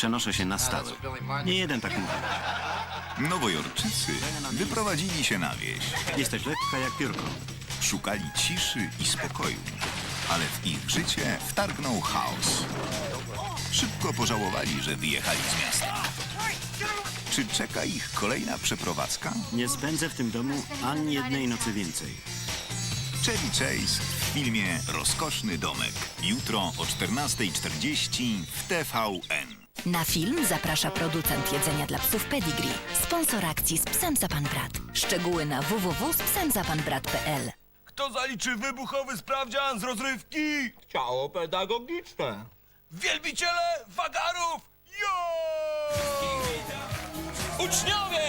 przenoszę się na stałe. Nie jeden tak mówi. Nowojorczycy wyprowadzili się na wieś. Jesteś lekka jak piórko. Szukali ciszy i spokoju, ale w ich życie wtargnął chaos. Szybko pożałowali, że wyjechali z miasta. Czy czeka ich kolejna przeprowadzka? Nie spędzę w tym domu ani jednej nocy więcej. Chevy Chase w filmie Rozkoszny domek. Jutro o 14.40 w TVN. Na film zaprasza producent jedzenia dla psów Pedigree, sponsor akcji z Psem za Pan Brat. Szczegóły na www.spsemzapanbrat.pl Kto zaliczy wybuchowy sprawdzian z rozrywki? Ciało pedagogiczne. Wielbiciele wagarów! Jo! Uczniowie!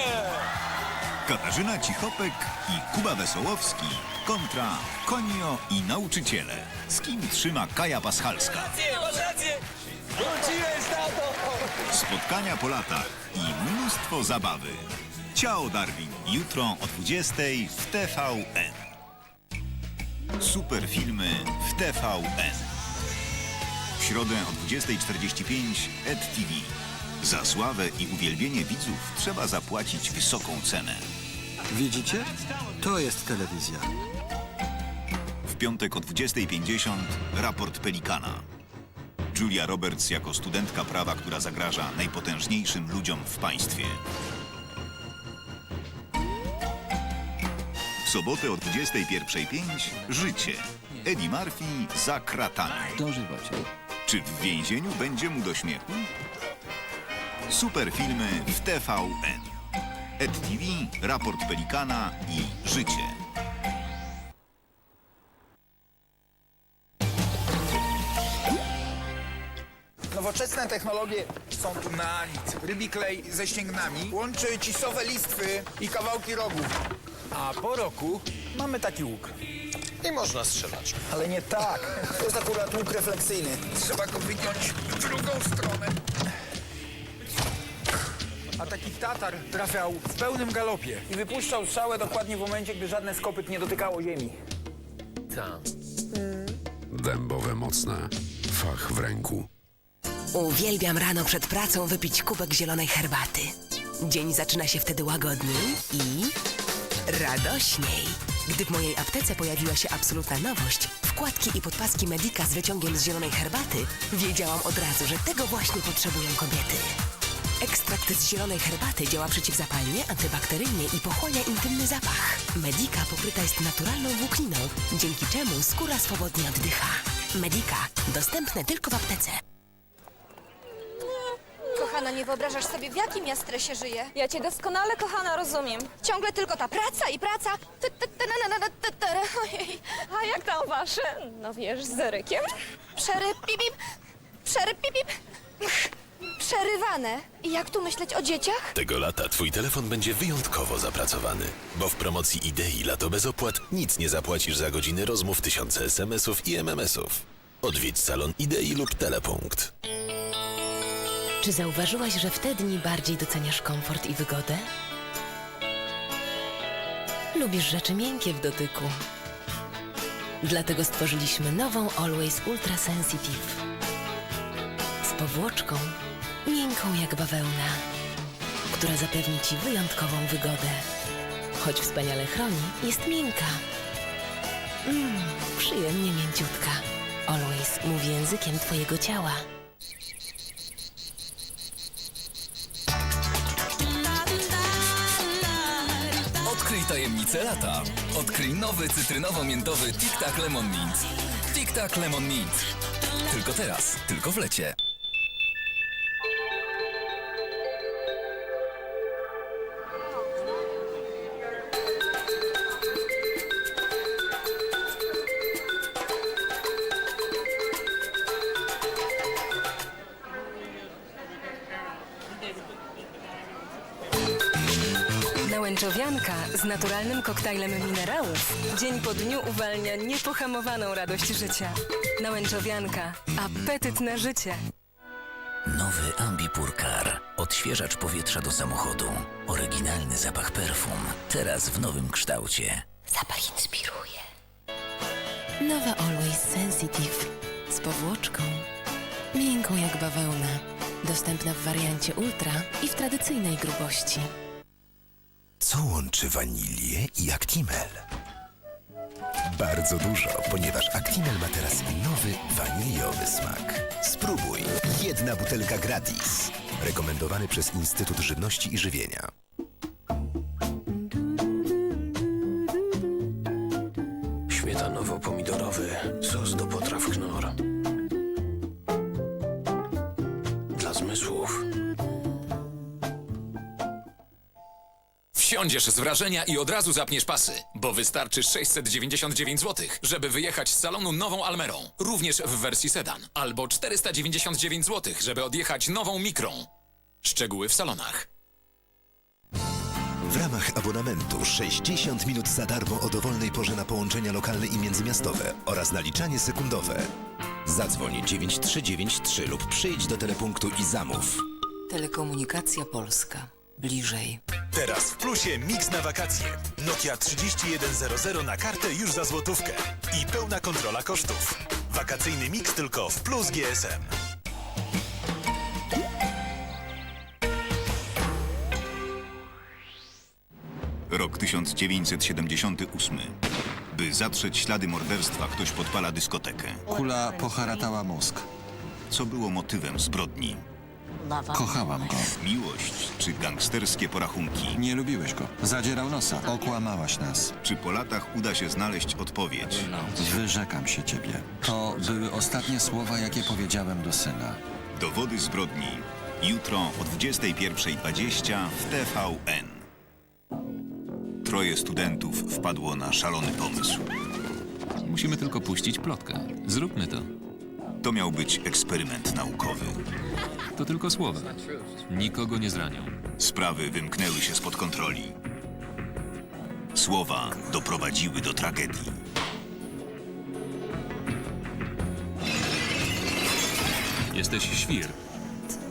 Katarzyna Cichopek i Kuba Wesołowski kontra Konio i nauczyciele. Z kim trzyma Kaja Paschalska? Rację, masz rację! Wróciłeś, tato! Spotkania po latach i mnóstwo zabawy. Ciao Darwin, jutro o 20 w TVN. Super filmy w TVN. W środę o 20.45 EdTV. Za sławę i uwielbienie widzów trzeba zapłacić wysoką cenę. Widzicie? To jest telewizja. W piątek o 20.50 raport Pelikana. Julia Roberts jako studentka prawa, która zagraża najpotężniejszym ludziom w państwie. W sobotę o 21.05 Życie. Eddie Murphy za kratami. Czy w więzieniu będzie mu do śmiechu? Super filmy w TVN. EdTV, raport Pelikana i Życie. Nowoczesne technologie są tu na nic. Rybi klej ze ścięgnami łączy cisowe listwy i kawałki rogów. A po roku mamy taki łuk. I można strzelać. Ale nie tak. To jest akurat łuk refleksyjny. Trzeba go wygiąć w drugą stronę. A taki tatar trafiał w pełnym galopie i wypuszczał strzałę dokładnie w momencie, gdy żadne z kopyt nie dotykało ziemi. Dębowe mocne. Fach w ręku. Uwielbiam rano przed pracą wypić kubek zielonej herbaty. Dzień zaczyna się wtedy łagodniej i radośniej. Gdy w mojej aptece pojawiła się absolutna nowość, wkładki i podpaski Medika z wyciągiem z zielonej herbaty, wiedziałam od razu, że tego właśnie potrzebują kobiety. Ekstrakt z zielonej herbaty działa przeciwzapalnie, antybakteryjnie i pochłania intymny zapach. Medika pokryta jest naturalną włókniną, dzięki czemu skóra swobodnie oddycha. Medika. Dostępne tylko w aptece. Kochana, nie wyobrażasz sobie, w jakim ja stresie żyję. Ja cię doskonale, kochana, rozumiem. Ciągle tylko ta praca i praca. Ty, ty, ty, na, na, na, ty, ty, Ojej. A jak tam wasze, no wiesz, z Erykiem? Przeryb, pip, pip. Przeryb, pip, pip. Przerywane. I jak tu myśleć o dzieciach? Tego lata twój telefon będzie wyjątkowo zapracowany, bo w promocji Idei Lato bez opłat nic nie zapłacisz za godziny rozmów, tysiące SMS-ów i MMS-ów. Odwiedź salon Idei lub Telepunkt. Czy zauważyłaś, że w te dni bardziej doceniasz komfort i wygodę? Lubisz rzeczy miękkie w dotyku. Dlatego stworzyliśmy nową Always Ultra Sensitive. Z powłoczką, miękką jak bawełna, która zapewni Ci wyjątkową wygodę. Choć wspaniale chroni, jest miękka. Mmm, przyjemnie mięciutka. Always mówi językiem Twojego ciała. Odkryj tajemnicę lata. Odkryj nowy cytrynowo-miętowy Tic Tac Lemon Mint. Tic Tac Lemon Mint. Tylko teraz, tylko w lecie. Z naturalnym koktajlem minerałów dzień po dniu uwalnia niepohamowaną radość życia. Nałęczowianka. Apetyt na życie. Nowy Ambipurkar. Odświeżacz powietrza do samochodu. Oryginalny zapach perfum. Teraz w nowym kształcie. Zapach inspiruje. Nowa Always Sensitive z powłoczką, miękką jak bawełna, Dostępna w wariancie ultra i w tradycyjnej grubości. Co łączy wanilię i Actimel? Bardzo dużo, ponieważ Actimel ma teraz nowy waniliowy smak. Spróbuj. Jedna butelka gratis. Rekomendowany przez Instytut Żywności i Żywienia. Wsiądziesz z wrażenia i od razu zapniesz pasy, bo wystarczy 699 zł, żeby wyjechać z salonu nową Almerą, również w wersji sedan, albo 499 zł, żeby odjechać nową Mikrą. Szczegóły w salonach. W ramach abonamentu 60 minut za darmo o dowolnej porze na połączenia lokalne i międzymiastowe oraz naliczanie sekundowe. Zadzwoń 9393 lub przyjdź do telepunktu i zamów. Telekomunikacja Polska. Bliżej. Teraz w plusie mix na wakacje. Nokia 3100 na kartę już za złotówkę. I pełna kontrola kosztów. Wakacyjny mix tylko w Plus GSM. Rok 1978. By zatrzeć ślady morderstwa, ktoś podpala dyskotekę. Kula poharatała mózg. Co było motywem zbrodni? Kochałam go. Miłość czy gangsterskie porachunki? Nie lubiłeś go. Zadzierał nosa. Okłamałaś nas. Czy po latach uda się znaleźć odpowiedź? Wyrzekam się ciebie. To były ostatnie słowa, jakie powiedziałem do syna. Dowody zbrodni. Jutro o 21.20 w TVN. Troje studentów wpadło na szalony pomysł. Musimy tylko puścić plotkę. Zróbmy to. To miał być eksperyment naukowy. To tylko słowa. Nikogo nie zranią. Sprawy wymknęły się spod kontroli. Słowa doprowadziły do tragedii. Jesteś świr.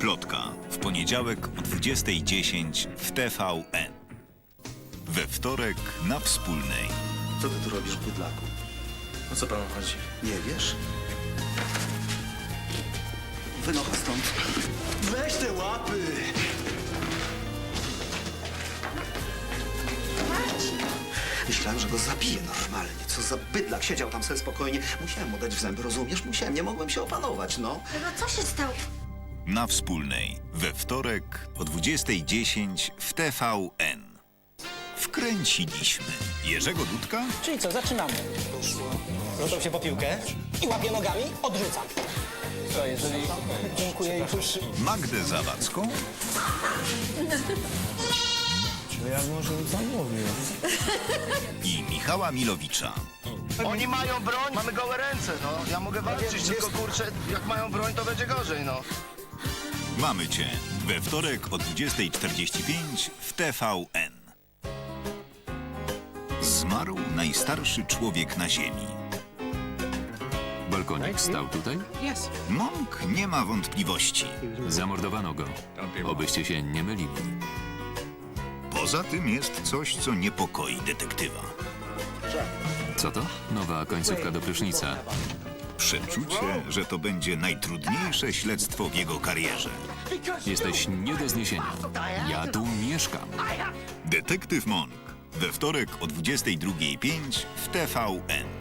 Plotka w poniedziałek o 20.10 w TVN. We wtorek na wspólnej. Co ty tu robisz, bydlaku? O co panu chodzi? Nie wiesz? Wynocha stąd. Weź te łapy! Myślałem, że go zabiję normalnie. Co za bydlak. Siedział tam sobie spokojnie. Musiałem mu dać w zęby, rozumiesz? Musiałem, nie mogłem się opanować, no. No co się stało? Na wspólnej. We wtorek o 20.10 w TVN. Wkręciliśmy Jerzego Dudka Czyli co, zaczynamy. Rzucam się po piłkę i łapię nogami, odrzucam. Co, jeżeli dziękuję i już... Magdę Zawadzką Ja może zamówię. i Michała Milowicza. Oni mają broń, mamy gołe ręce, no. Ja mogę walczyć, tylko kurczę, jak mają broń, to będzie gorzej, no. Mamy cię we wtorek o 20.45 w TVN. Zmarł najstarszy człowiek na Ziemi. Balkonik stał tutaj? Monk nie ma wątpliwości. Zamordowano go. Obyście się nie mylili. Poza tym jest coś, co niepokoi detektywa. Co to? Nowa końcówka do prysznica. Przeczucie, że to będzie najtrudniejsze śledztwo w jego karierze. Jesteś nie do zniesienia. Ja tu mieszkam. Detektyw Monk. We wtorek o 22.05 w TVN.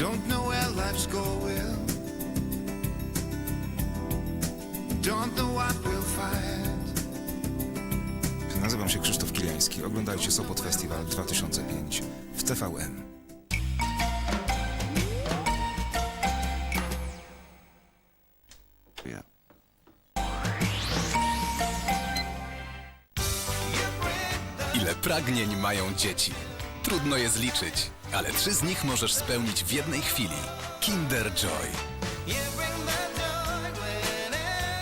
Don't know where life's going. Don't know what we'll find. Nazywam się Krzysztof Kiliański. Oglądajcie Sopot Festival 2005 w TVN. Ja. Ile pragnień mają dzieci? Trudno je zliczyć, ale trzy z nich możesz spełnić w jednej chwili. Kinder Joy.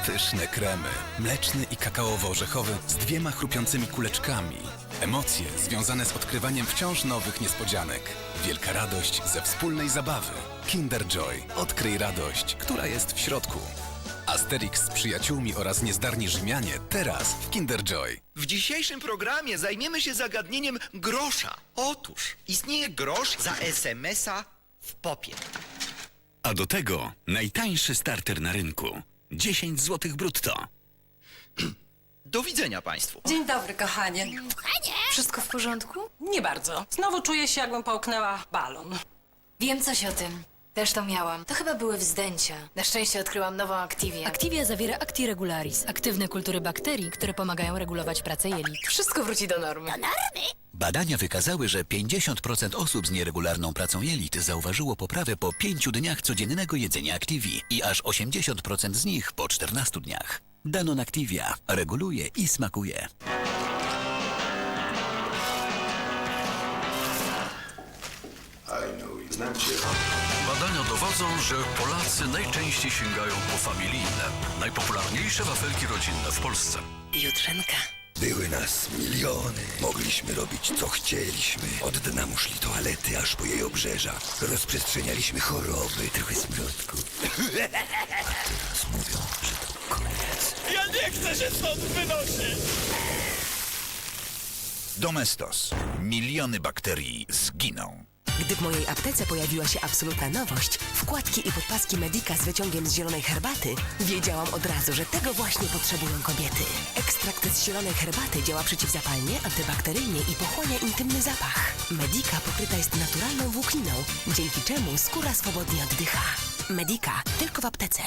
Pyszne kremy, mleczny i kakaowo-orzechowy z dwiema chrupiącymi kuleczkami. Emocje związane z odkrywaniem wciąż nowych niespodzianek. Wielka radość ze wspólnej zabawy. Kinder Joy. Odkryj radość, która jest w środku. Asterix z przyjaciółmi oraz niezdarni Rzymianie teraz w Kinder Joy. W dzisiejszym programie zajmiemy się zagadnieniem grosza. Otóż istnieje grosz za SMS-a w popie. A do tego najtańszy starter na rynku. 10 zł brutto. Do widzenia państwu. Dzień dobry, kochanie. Wszystko w porządku? Nie bardzo. Znowu czuję się, jakbym połknęła balon. Wiem coś o tym. Też to miałam. To chyba były wzdęcia. Na szczęście odkryłam nową Activię. Activia zawiera Actiregularis, aktywne kultury bakterii, które pomagają regulować pracę jelit. Wszystko wróci do normy. Badania wykazały, że 50% osób z nieregularną pracą jelit zauważyło poprawę po 5 dniach codziennego jedzenia Activii i aż 80% z nich po 14 dniach. Danon Activia reguluje i smakuje. Badania dowodzą, że Polacy najczęściej sięgają po familijne, najpopularniejsze wafelki rodzinne w Polsce. Jutrzenka. Były nas miliony. Mogliśmy robić co chcieliśmy. Od dna mu szli toalety aż po jej obrzeża. Rozprzestrzenialiśmy choroby, trochę smrodku. A teraz mówią, że to koniec. Ja nie chcę się stąd wynosić! Domestos. Miliony bakterii zginą. Gdy w mojej aptece pojawiła się absolutna nowość, wkładki i podpaski Medika z wyciągiem z zielonej herbaty, wiedziałam od razu, że tego właśnie potrzebują kobiety. Ekstrakt z zielonej herbaty działa przeciwzapalnie, antybakteryjnie i pochłania intymny zapach. Medika pokryta jest naturalną włókniną, dzięki czemu skóra swobodnie oddycha. Medika tylko w aptece.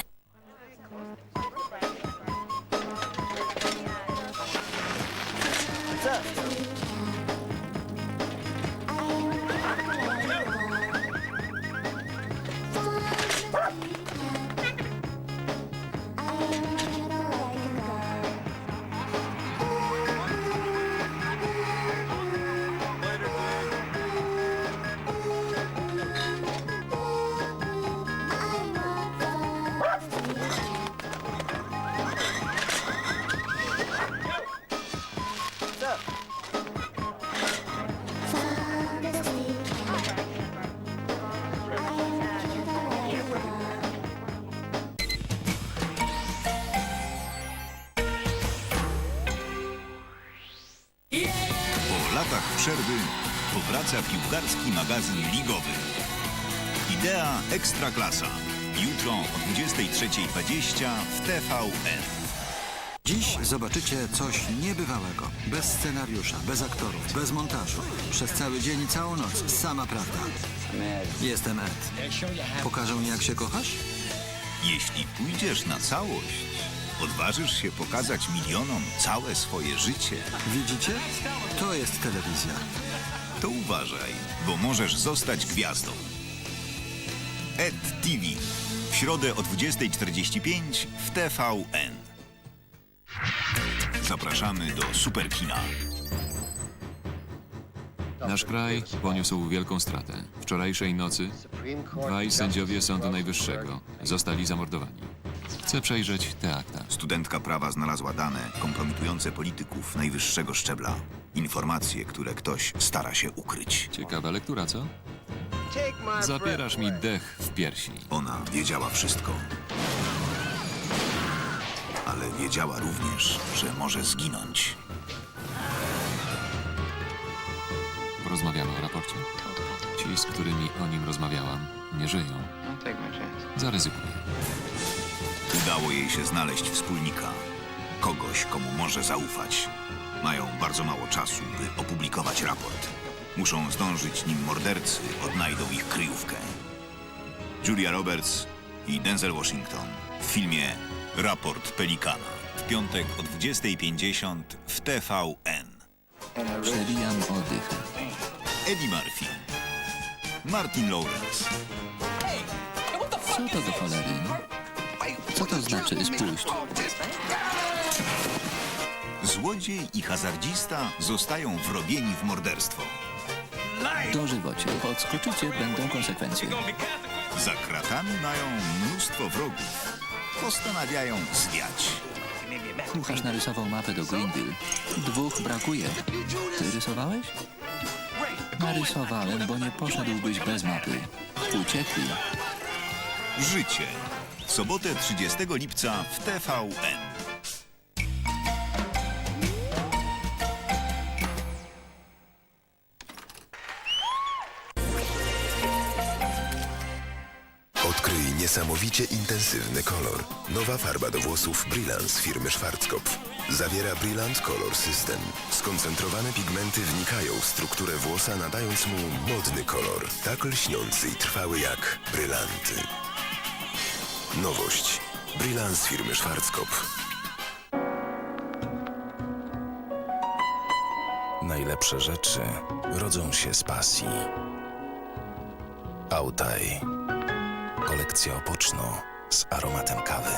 Przerwy powraca piłkarski magazyn ligowy. Idea Ekstraklasa. Jutro o 23.20 w TVN. Dziś zobaczycie coś niebywałego. Bez scenariusza, bez aktorów, bez montażu. Przez cały dzień i całą noc. Sama prawda. Jestem Ed. Pokażę mi, jak się kochasz? Jeśli pójdziesz na całość, odważysz się pokazać milionom całe swoje życie. Widzicie? To jest telewizja. To uważaj, bo możesz zostać gwiazdą. Ed TV. W środę o 20.45 w TVN. Zapraszamy do Superkina. Nasz kraj poniósł wielką stratę. Wczorajszej nocy dwaj sędziowie Sądu Najwyższego zostali zamordowani. Chcę przejrzeć te akta. Studentka prawa znalazła dane kompromitujące polityków najwyższego szczebla. Informacje, które ktoś stara się ukryć. Ciekawa lektura, co? Zapierasz mi dech w piersi. Ona wiedziała wszystko. Ale wiedziała również, że może zginąć. Porozmawiamy o raporcie. Ci, z którymi o nim rozmawiałam, nie żyją. Zaryzykuję. Udało jej się znaleźć wspólnika. Kogoś, komu może zaufać. Mają bardzo mało czasu, by opublikować raport. Muszą zdążyć, nim mordercy odnajdą ich kryjówkę. Julia Roberts i Denzel Washington w filmie Raport Pelikana. W piątek o 20.50 w TVN. Przewijam oddech. Eddie Murphy. Martin Lawrence. Co to do cholery? Co to znaczy spuść? Złodziej i hazardzista zostają wrobieni w morderstwo. Dożywocie. Odskoczycie, będą konsekwencje. Za kratami mają mnóstwo wrogów. Postanawiają zwiać. Kucharz narysował mapę do Greenville. Dwóch brakuje. Ty rysowałeś? Narysowałem, bo nie poszedłbyś bez mapy. Uciekli. Życie. W sobotę 30 lipca w TVN. Odkryj niesamowicie intensywny kolor. Nowa farba do włosów Brilance firmy Schwarzkopf. Zawiera Brillant Color System. Skoncentrowane pigmenty wnikają w strukturę włosa, nadając mu modny kolor. Tak lśniący i trwały jak brylanty. Nowość. Brilance firmy Schwarzkopf. Najlepsze rzeczy rodzą się z pasji. Autaj. Kolekcja opoczno z aromatem kawy.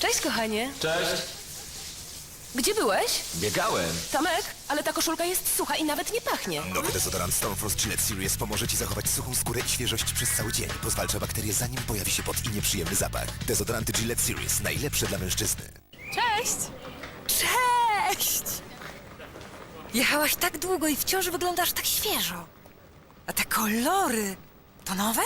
Cześć, kochanie. Cześć. Gdzie byłeś? Biegałem. Tomek, ale ta koszulka jest sucha i nawet nie pachnie. Nowy dezodorant Stormfrost Gillette Series pomoże Ci zachować suchą skórę i świeżość przez cały dzień. Pozwalcza bakterie zanim pojawi się pot i nieprzyjemny zapach. Dezodoranty Gillette Series. Najlepsze dla mężczyzny. Cześć! Cześć! Jechałaś tak długo i wciąż wyglądasz tak świeżo. A te kolory, to nowe?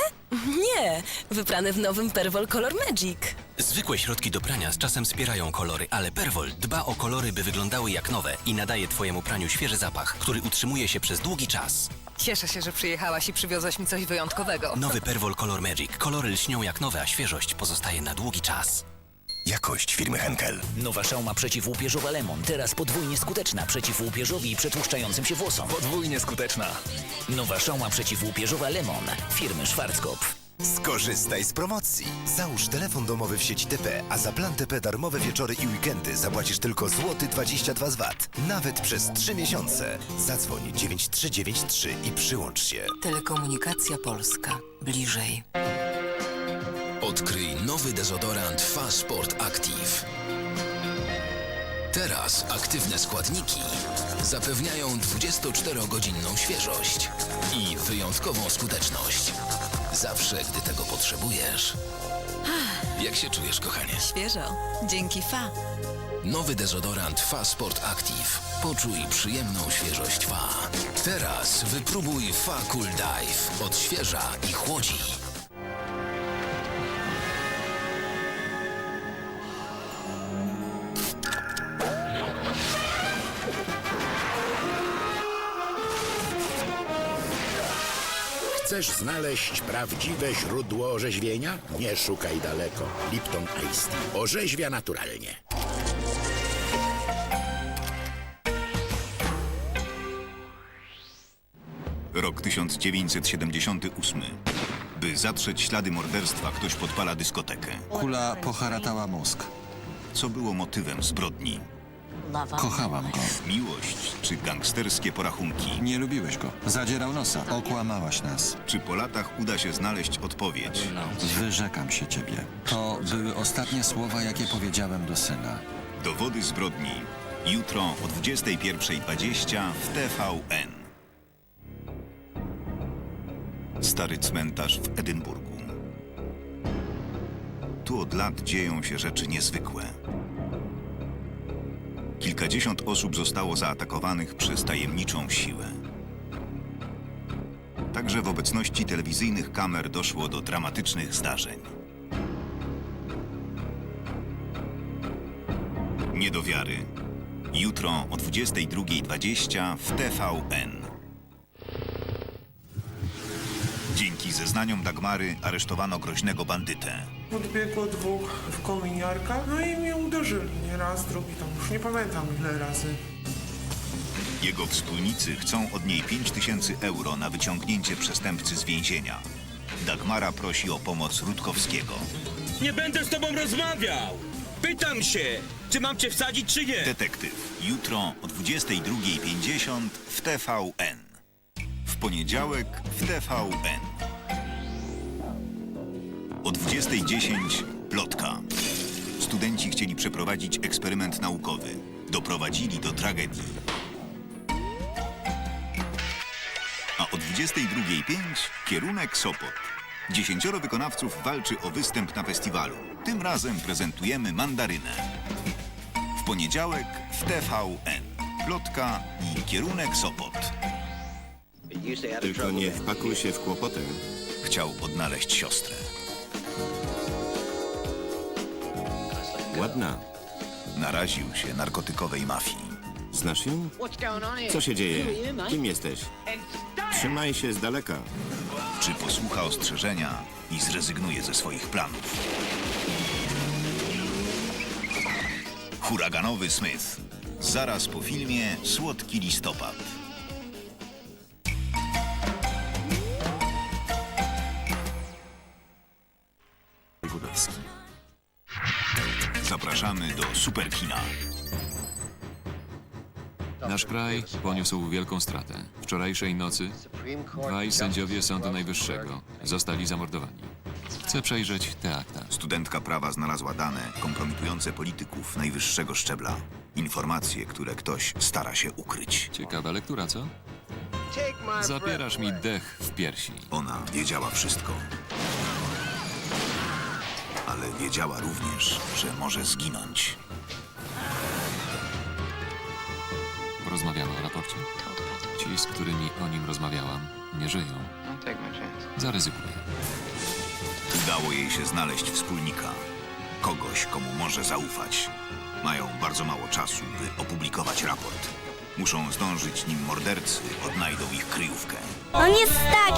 Nie, wyprane w nowym Perwol Color Magic. Zwykłe środki do prania z czasem wspierają kolory, ale Perwol dba o kolory, by wyglądały jak nowe i nadaje Twojemu praniu świeży zapach, który utrzymuje się przez długi czas. Cieszę się, że przyjechałaś i przywiozłaś mi coś wyjątkowego. Nowy Perwol Color Magic. Kolory lśnią jak nowe, a świeżość pozostaje na długi czas. Jakość firmy Henkel. Nowa szauma przeciwłupieżowa Lemon. Teraz podwójnie skuteczna przeciw łupieżowi i przetłuszczającym się włosom. Podwójnie skuteczna. Nowa szauma przeciwłupieżowa Lemon. Firmy Schwarzkopf. Skorzystaj z promocji. Załóż telefon domowy w sieci TP, a za plan TP darmowe wieczory i weekendy zapłacisz tylko złoty 22 z VAT. Nawet przez 3 miesiące. Zadzwoń 9393 i przyłącz się. Telekomunikacja Polska. Bliżej. Odkryj nowy dezodorant Fasport Active. Teraz aktywne składniki zapewniają 24-godzinną świeżość i wyjątkową skuteczność. Zawsze, gdy tego potrzebujesz. Jak się czujesz, kochanie? Świeżo. Dzięki Fa. Nowy dezodorant Fasport Active. Poczuj przyjemną świeżość Fa. Teraz wypróbuj Fa Cool Dive. Odświeża i chłodzi. Chcesz znaleźć prawdziwe źródło orzeźwienia? Nie szukaj daleko. Lipton Ice Tea. Orzeźwia naturalnie. Rok 1978. By zatrzeć ślady morderstwa, ktoś podpala dyskotekę. Kula poharatała mózg. Co było motywem zbrodni? Kochałam go. Miłość czy gangsterskie porachunki? Nie lubiłeś go. Zadzierał nosa. Okłamałaś nas. Czy po latach uda się znaleźć odpowiedź? Wyrzekam się ciebie. To były ostatnie słowa, jakie powiedziałem do syna. Dowody zbrodni. Jutro o 21.20 w TVN. Stary cmentarz w Edynburgu. Tu od lat dzieją się rzeczy niezwykłe. Kilkadziesiąt osób zostało zaatakowanych przez tajemniczą siłę. Także w obecności telewizyjnych kamer doszło do dramatycznych zdarzeń. Nie do wiary. Jutro o 22.20 w TVN. Dzięki zeznaniom Dagmary aresztowano groźnego bandytę. Podbiegło dwóch w kominiarkach, no i mnie uderzyli. Nie raz, drugi, tam już nie pamiętam ile razy. Jego wspólnicy chcą od niej 5000 euro na wyciągnięcie przestępcy z więzienia. Dagmara prosi o pomoc Rutkowskiego. Nie będę z tobą rozmawiał! Pytam się, czy mam cię wsadzić, czy nie? Detektyw. Jutro o 22.50 w TVN. W poniedziałek w TVN. O 20.10 plotka. Studenci chcieli przeprowadzić eksperyment naukowy. Doprowadzili do tragedii. A o 22.05 kierunek Sopot. Dziesięcioro wykonawców walczy o występ na festiwalu. Tym razem prezentujemy mandarynę. W poniedziałek w TVN. Plotka i kierunek Sopot. Tylko nie wpakuj się w kłopoty. Chciał odnaleźć siostrę. Ładna. Naraził się narkotykowej mafii. Znasz ją? Co się dzieje? Kim jesteś? Trzymaj się z daleka. Czy posłucha ostrzeżenia i zrezygnuje ze swoich planów? Huraganowy Smith. Zaraz po filmie Słodki listopad. Superkina. Nasz kraj poniósł wielką stratę. Wczorajszej nocy dwaj sędziowie Sądu Najwyższego zostali zamordowani. Chcę przejrzeć te akta. Studentka prawa znalazła dane kompromitujące polityków najwyższego szczebla. Informacje, które ktoś stara się ukryć. Ciekawa lektura, co? Zapierasz mi dech w piersi. Ona wiedziała wszystko. Ale wiedziała również, że może zginąć. Porozmawiamy o raporcie. Ci, z którymi o nim rozmawiałam, nie żyją. Zaryzykuję. Udało jej się znaleźć wspólnika. Kogoś, komu może zaufać. Mają bardzo mało czasu, by opublikować raport. Muszą zdążyć, nim mordercy odnajdą ich kryjówkę. On jest taki.